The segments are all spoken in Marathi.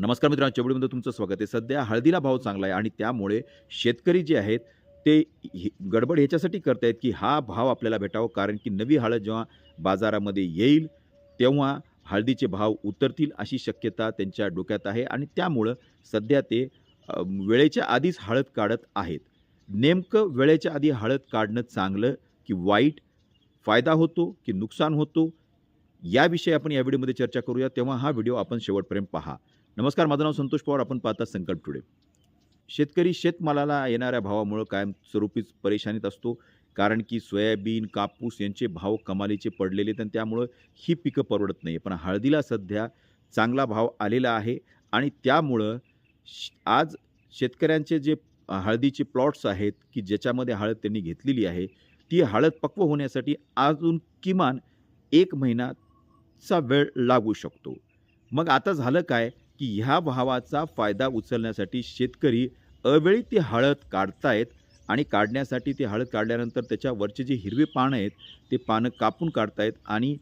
नमस्कार मित्रांनो चवडीमध्ये तुमचं स्वागत आहे. सध्या हळदीला भाव चांगला आहे आणि त्यामुळे शेतकरी जे आहेत ते गडबड ह्याच्यासाठी करतायत की हा भाव आपल्याला भेटावा. कारण की नवी हळद जेव्हा बाजारामध्ये येईल तेव्हा हळदीचे भाव उतरतील अशी शक्यता त्यांच्या डोक्यात आहे आणि त्यामुळं सध्या ते वेळेच्या आधीच हळद काढत आहेत. नेमकं वेळेच्या आधी हळद काढणं चांगलं की वाईट फायदा होतो की नुकसान होतो याविषयी आपण या व्हिडिओमध्ये चर्चा करूया. तेव्हा हा व्हिडिओ आपण शेवटपर्यंत पहा. नमस्कार माझं नाव संतोष पवार. आपण पाहता संकल्प टुडे. शेतकरी शेतमालाला येणाऱ्या भावामुळं कायमस्वरूपीच परेशानीत असतो. कारण की सोयाबीन कापूस यांचे भाव कमालीचे पडलेले आहेत आणि त्यामुळं ही पिकं परवडत नाही पण हळदीला सध्या चांगला भाव आलेला आहे आणि त्यामुळं श- आज शेतकऱ्यांचे जे हळदीचे प्लॉट्स आहेत की ज्याच्यामध्ये हळद त्यांनी घेतलेली आहे ती हळद पक्व होण्यासाठी अजून किमान एक महिनाचा वेळ लागू शकतो. मग आता झालं काय? की ह्या भावाचा फायदा उचलण्यासाठी शेतकरी अवेळी ती हळद काढतायत आणि काढण्यासाठी ते हळद काढल्यानंतर त्याच्यावरचे जे हिरवे पानं आहेत ते पानं कापून काढतायत आणि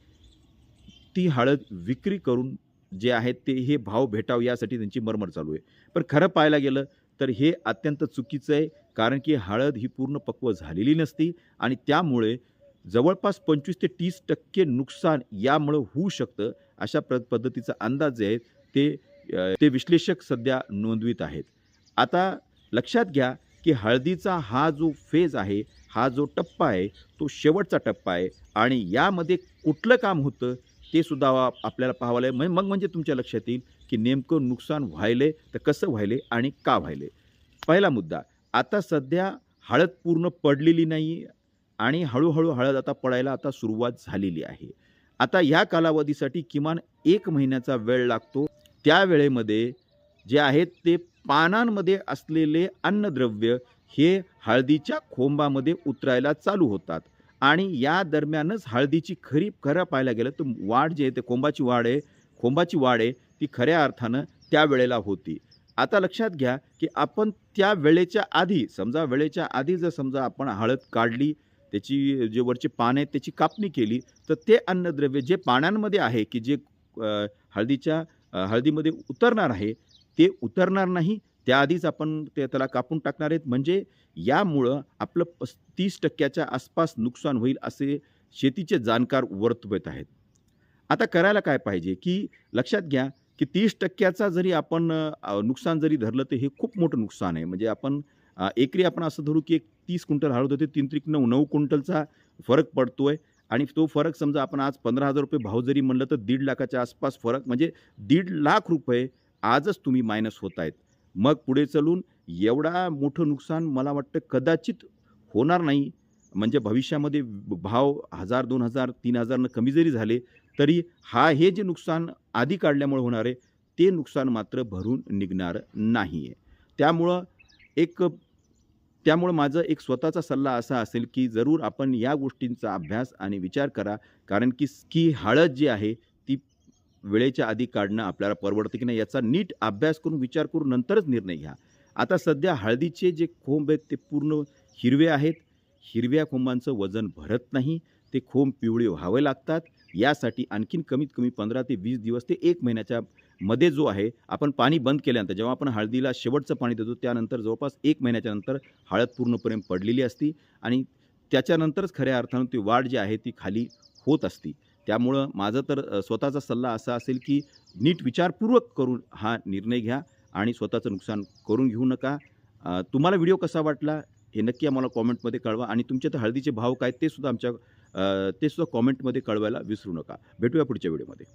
ती हळद विक्री करून जे आहेत ते हे भाव भेटावं यासाठी त्यांची मरमर चालू आहे. पण खरं पाहायला गेलं तर हे अत्यंत चुकीचं आहे कारण की हळद ही पूर्ण पक्व झालेली नसती आणि त्यामुळे जवळपास पंचवीस ते तीस टक्के नुकसान यामुळं होऊ शकतं अशा प्र पद्धतीचा अंदाज जे आहे ते ते विश्लेषक सध्या नोंदवित आहेत. आता लक्षात घ्या की हळदीचा हा जो फेज आहे हा जो टप्पा आहे तो शेवटचा टप्पा आहे आणि यामध्ये कुठलं काम होतं ते सुद्धा आपल्याला पाहावं लागेल. म्हणजे मग म्हणजे तुमच्या लक्षात येईल की नेमकं नुकसान व्हायले तर कसं व्हायले आणि का व्हायले पहिला मुद्दा आता सध्या हळद पूर्ण पडलेली नाही आणि हळूहळू हळद आता पडायला आता सुरुवात झालेली आहे. आता या कालावधीसाठी किमान एक महिन्याचा वेळ लागतो त्या वेळेमध्ये जे आहेत ते पानांमध्ये असलेले अन्नद्रव्य हे हळदीच्या खोंबामध्ये उतरायला चालू होतात. आणि या दरम्यानच हळदीची खरी खरं पाहायला गेलं तर वाढ जे आहे ते खोंबाची वाढ आहे. खोंबाची वाढ आहे ती खऱ्या अर्थानं त्या वेळेला होती. आता लक्षात घ्या की आपण त्या वेळेच्या आधी समजा वेळेच्या आधी जर समजा आपण हळद काढली त्याची जे वरचे पान आहेत त्याची कापणी केली तर ते अन्नद्रव्य जे पानांमध्ये आहे की जे हळदीच्या हळदीमध्ये उतरणार आहे. ते उतरणार नाही त्याआधीच आपण ते त्याला कापून टाकणार आहेत. म्हणजे यामुळं आपलं पस्तीस टक्क्याच्या आसपास नुकसान होईल असे शेतीचे जाणकार वर्तवत आहेत. आता करायला काय पाहिजे? की लक्षात घ्या की तीस टक्क्याचा जरी आपण नुकसान जरी धरलं तर हे खूप मोठं नुकसान आहे. म्हणजे आपण एकरी आपण असं धरू की एक तीस क्विंटल हळद होते तीन त्रिक नऊ नऊ क्विंटलचा फरक पडतो आहे आणि तो फरक समजा आपण आज पंधरा हजार रुपये भाव जरी म्हणलं तर दीड लाखाच्या आसपास फरक म्हणजे दीड लाख रुपये आजच तुम्ही मायनस होत आहेत. मग पुढे चलून एवढा मोठं नुकसान मला वाटतं कदाचित होणार नाही. म्हणजे भविष्यामध्ये भाव हजार दोन हजार तीन हजारनं कमी जरी झाले तरी हा हे जे नुकसान आधी काढल्यामुळे होणार आहे ते नुकसान मात्र भरून निघणार नाही आहे त्यामुळं एक त्यामुळं माझं एक स्वतःचा सल्ला असा असेल की जरूर आपण या गोष्टींचा अभ्यास आणि विचार करा. कारण की की हळद जी आहे ती वेळेच्या आधी काढणं आपल्याला परवडतं की नाही याचा नीट अभ्यास करून विचार करून नंतरच निर्णय घ्या. आता सध्या हळदीचे जे खोंब आहेत ते पूर्ण हिरवे आहेत. हिरव्या खोंबांचं वजन भरत नाही. ते खोंब पिवळे व्हावे लागतात. यासाठी आणखीन कमीत कमी पंधरा ते वीस दिवस ते एक महिन्याच्या मध्ये जो आहे आपण पाणी बंद केल्यानंतर जेव्हा आपण हळदीला शेवटचं पाणी देतो त्यानंतर जवळपास एक महिन्याच्या नंतर हळद पूर्णपणे पडलेली असती आणि त्याच्यानंतरच खऱ्या अर्थानं ती वाढ जी आहे ती खाली होत असती. त्यामुळं माझं तर स्वतःचा सल्ला असा असेल की नीट विचारपूर्वक करून हा निर्णय घ्या आणि स्वतःचं नुकसान करून घेऊ नका. तुम्हाला व्हिडिओ कसा वाटला हे नक्की आम्हाला कॉमेंटमध्ये कळवा आणि तुमचे तर हळदीचे भाव काय ते सुद्धा आमच्या ते सुद्धा कॉमेंटमध्ये कळवायला विसरू नका. भेटूया पुढच्या व्हिडिओमध्ये.